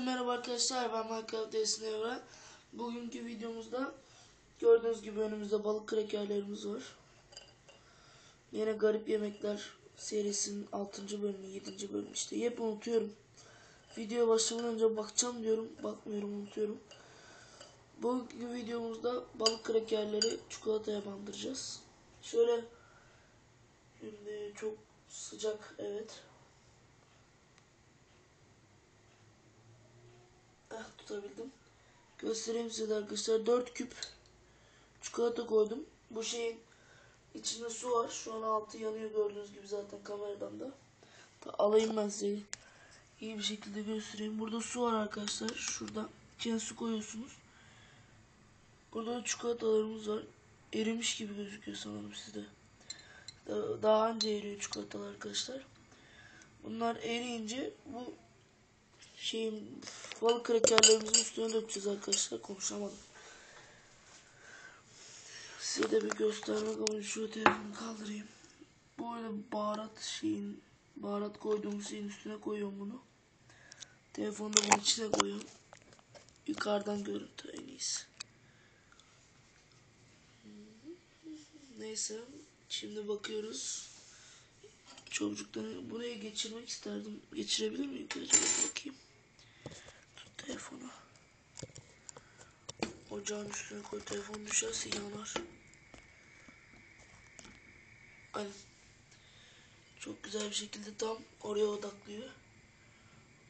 Merhaba arkadaşlar ben Minecraft Esin Evren. Bugünkü videomuzda gördüğünüz gibi önümüzde balık krekerlerimiz var. Yine garip yemekler serisinin 6. bölümü 7. bölümü işte hep unutuyorum. Videoya başlamadan önce bakacağım diyorum bakmıyorum unutuyorum. Bugünkü videomuzda balık krekerleri çikolataya bandıracağız. Şöyle şimdi çok sıcak evet. Tutabildim. Göstereyim size arkadaşlar. 4 küp çikolata koydum. Bu şeyin içinde su var. Şu an altı yanıyor gördüğünüz gibi zaten kameradan da. Da alayım ben size. iyi bir şekilde göstereyim. Burada su var arkadaşlar. Şurada. İçine su koyuyorsunuz. Burada da çikolatalarımız var. Erimiş gibi gözüküyor sanırım sizde. Da- Daha önce eriyor çikolatalar arkadaşlar. Bunlar eriyince bu şeyin balık krekerlerimizin üstüne dökeceğiz arkadaşlar. Konuşamadım. Size de bir göstermek amaçlı şu telefonu kaldırayım. Böyle baharat şeyin baharat koyduğumuz şeyin üstüne koyuyorum bunu. Telefonu da bunun içine koyuyorum. Yukarıdan görüntü en iyisi. Neyse şimdi bakıyoruz. Çocukları buraya geçirmek isterdim. Geçirebilir miyim acaba bakayım. Telefonu. Ocağın üstüne koy. Telefon düşerse yanar. Aynen. Çok güzel bir şekilde tam oraya odaklıyor.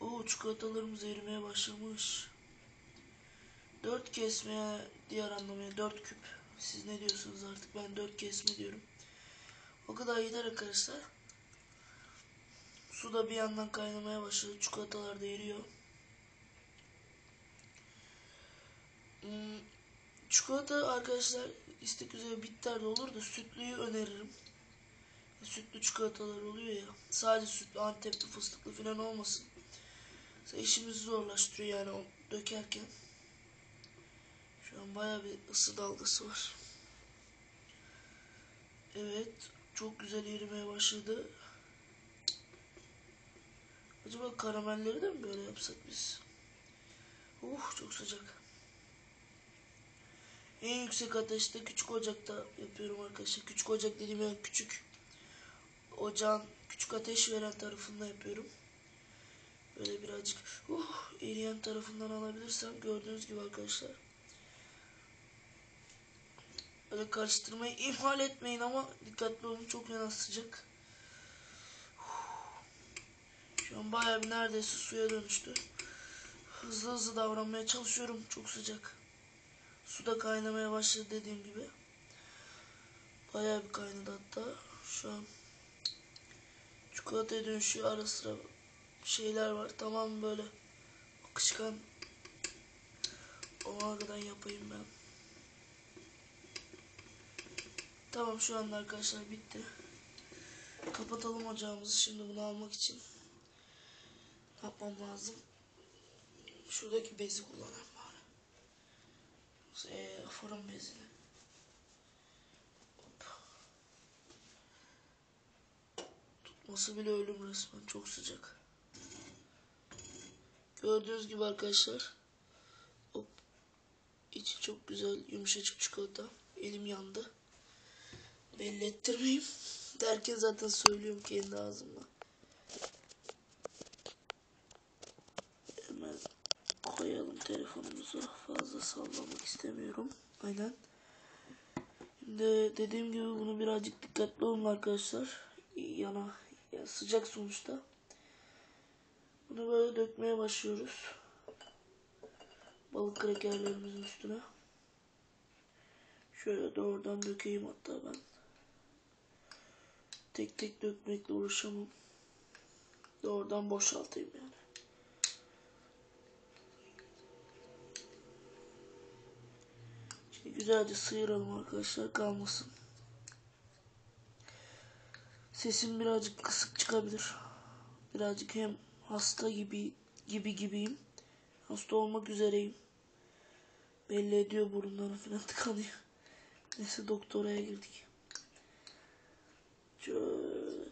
Oo çikolatalarımız erimeye başlamış. Dört kesmeye diğer anlamaya dört küp. Siz ne diyorsunuz artık ben dört kesme diyorum. O kadar yeter arkadaşlar. Su da bir yandan kaynamaya başladı. Çikolatalar da eriyor. Çikolata arkadaşlar istek üzere bitter de olur da sütlüyü öneririm. Sütlü çikolatalar oluyor ya. Sadece sütlü, antepli, fıstıklı falan olmasın. Mesela işimizi zorlaştırıyor yani o dökerken. Şu an baya bir ısı dalgası var. Evet. Çok güzel erimeye başladı. Acaba karamelleri de mi böyle yapsak biz? Uh çok sıcak. En yüksek ateşte küçük ocakta yapıyorum arkadaşlar. Küçük ocak dediğim yani küçük ocağın küçük ateş veren tarafında yapıyorum. Böyle birazcık uh eriyen tarafından alabilirsem gördüğünüz gibi arkadaşlar. Böyle karıştırmayı ihmal etmeyin ama dikkatli olun çok fena sıcak. Şu an bayağı bir neredeyse suya dönüştü. Hızlı hızlı davranmaya çalışıyorum. Çok sıcak. Su da kaynamaya başladı dediğim gibi. Bayağı bir kaynadı hatta. Şu an çikolataya dönüşüyor. Ara sıra şeyler var. Tamam böyle akışkan o kadar yapayım ben. Tamam şu anda arkadaşlar bitti. Kapatalım ocağımızı şimdi bunu almak için. Ne yapmam lazım? Şuradaki bezi kullanayım Ee, fırın bezini. Tutması bile ölüm resmen. Çok sıcak. Gördüğünüz gibi arkadaşlar. Hop. İçi çok güzel yumuşacık çikolata. Elim yandı. Belli ettirmeyeyim. Derken zaten söylüyorum kendi ağzımla. Hemen koyalım telefonumuzu. Fazla sallamak istemiyorum. Aynen. Şimdi dediğim gibi bunu birazcık dikkatli olun arkadaşlar. Yana ya sıcak sonuçta. Bunu böyle dökmeye başlıyoruz. Balık krekerlerimizin üstüne. Şöyle doğrudan dökeyim hatta ben. Tek tek dökmekle uğraşamam. Doğrudan boşaltayım yani. Güzelce sıyıralım arkadaşlar kalmasın. Sesim birazcık kısık çıkabilir. Birazcık hem hasta gibi gibi gibiyim. Hasta olmak üzereyim. Belli ediyor burunlarım falan tıkanıyor. Neyse doktoraya girdik. Şöyle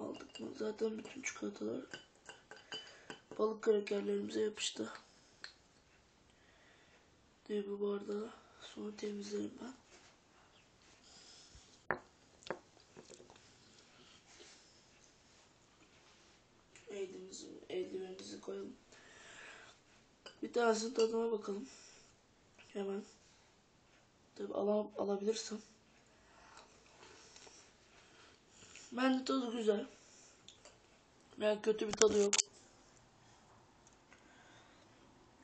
aldık mı? Zaten bütün çikolatalar balık krakerlerimize yapıştı. Diye bu bardağı sonra temizlerim ben. Elimizi, eldivenimizi koyalım. Bir tanesinin tadına bakalım. Hemen. Tabi ala, alabilirsem. Bence tadı güzel. Yani kötü bir tadı yok.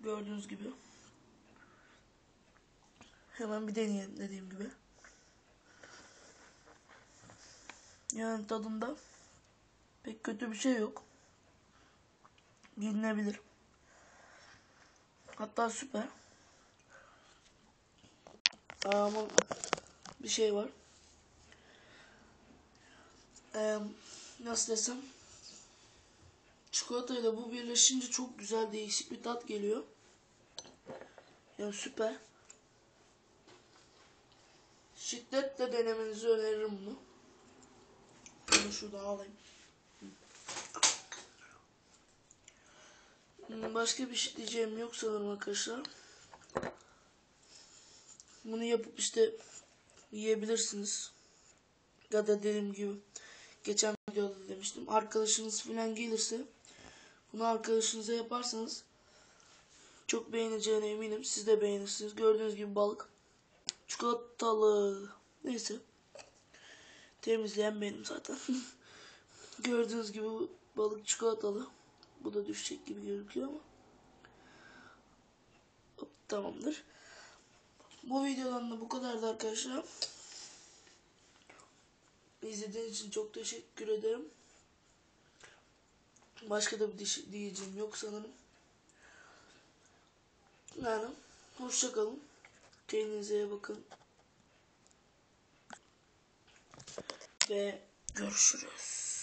Gördüğünüz gibi. Hemen bir deneyelim dediğim gibi. Yani tadında pek kötü bir şey yok. Yenilebilir. Hatta süper. Ama bir şey var. Ee, nasıl desem çikolatayla bu birleşince çok güzel değişik bir tat geliyor. Yani süper. Şiddetle denemenizi öneririm bunu. Bunu şuradan alayım. Hmm, Başka bir şey diyeceğim yok sanırım arkadaşlar. Bunu yapıp işte yiyebilirsiniz. Ya da dediğim gibi geçen videoda da demiştim. Arkadaşınız falan gelirse bunu arkadaşınıza yaparsanız çok beğeneceğine eminim. Siz de beğenirsiniz. Gördüğünüz gibi balık. Çikolatalı. Neyse. Temizleyen benim zaten. Gördüğünüz gibi balık çikolatalı. Bu da düşecek gibi gözüküyor ama. Hop, tamamdır. Bu videodan da bu kadardı arkadaşlar. İzlediğiniz için çok teşekkür ederim. Başka da bir diyeceğim yok sanırım. Yani hoşçakalın. Kendinize bakın. Ve görüşürüz.